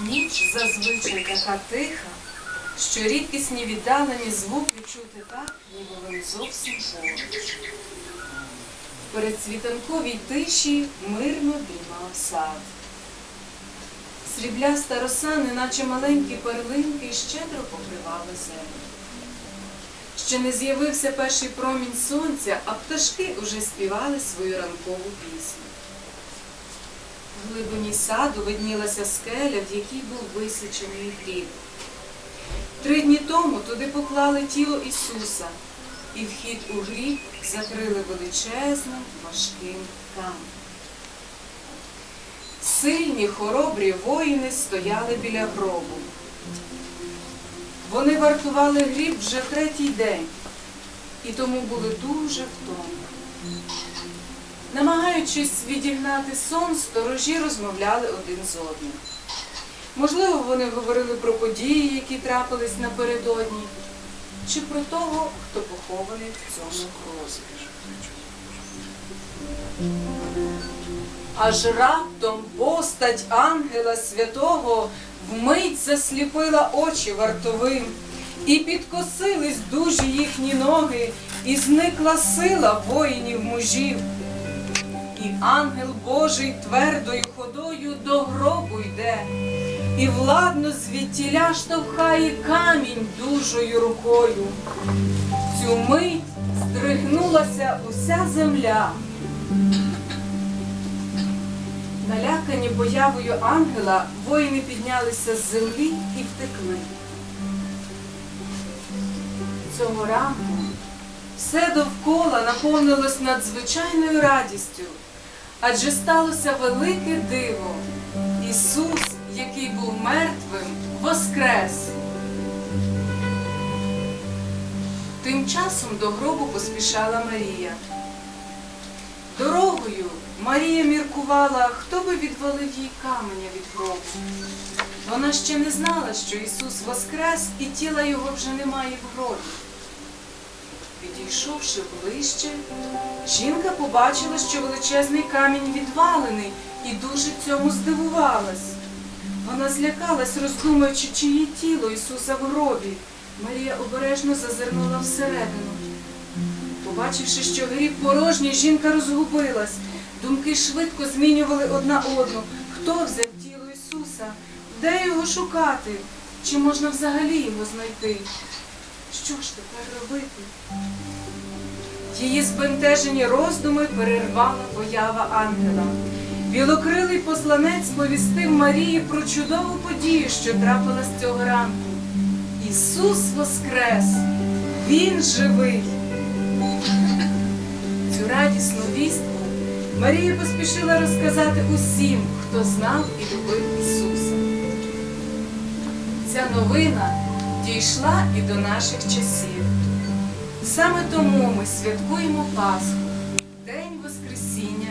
Ніч зазвичай така тиха, що рідкісні віддалені звуки чути так, ніби вони зовсім поруч. В передсвітанковій тиші мирно дрімав сад. Срібляста роса, неначе маленькі перлинки, щедро покривали землю. Ще не з'явився перший промінь сонця, а пташки уже співали свою ранкову пісню. В глибині саду виднілася скеля, в якій був висічений гріб. Три дні тому туди поклали тіло Ісуса, і вхід у гріб закрили величезним важким каменем. Сильні хоробрі воїни стояли біля гробу. Вони вартували гріб вже третій день і тому були дуже втомлені. Намагаючись відігнати сон, сторожі розмовляли один з одним. Можливо, вони говорили про події, які трапились напередодні, чи про того, хто похований в цьому гробі. Аж раптом постать ангела святого вмить засліпила очі вартовим, і підкосились дужі їхні ноги, і зникла сила воїнів мужів. І ангел Божий твердою ходою до гробу йде, і владно звідтіля штовхає камінь дужою рукою. Цю мить здригнулася уся земля. Налякані появою ангела, воїни піднялися з землі і втекли. Цього ранку все довкола наповнилось надзвичайною радістю, адже сталося велике диво. Ісус, який був мертвим, воскрес. Тим часом до гробу поспішала Марія. Дорогою Марія міркувала, хто би відвалив їй каменя від гробу. Вона ще не знала, що Ісус воскрес і тіла його вже немає в гробі. Підійшовши ближче, жінка побачила, що величезний камінь відвалений, і дуже цьому здивувалась. Вона злякалась, роздумуючи, чиє тіло Ісуса в гробі. Марія обережно зазирнула всередину. Побачивши, що гріб порожній, жінка розгубилась. Думки швидко змінювали одна одну. Хто взяв тіло Ісуса? Де його шукати? Чи можна взагалі його знайти? Що ж тепер робити? Її збентежені роздуми перервала поява ангела. Білокрилий посланець повістив Марії про чудову подію, що трапилась цього ранку. Ісус воскрес! Він живий! Цю радісну вістку Марія поспішила розказати усім, хто знав і любив Ісуса. Ця новина дійшла і до наших часів. Саме тому ми святкуємо Пасху, День Воскресіння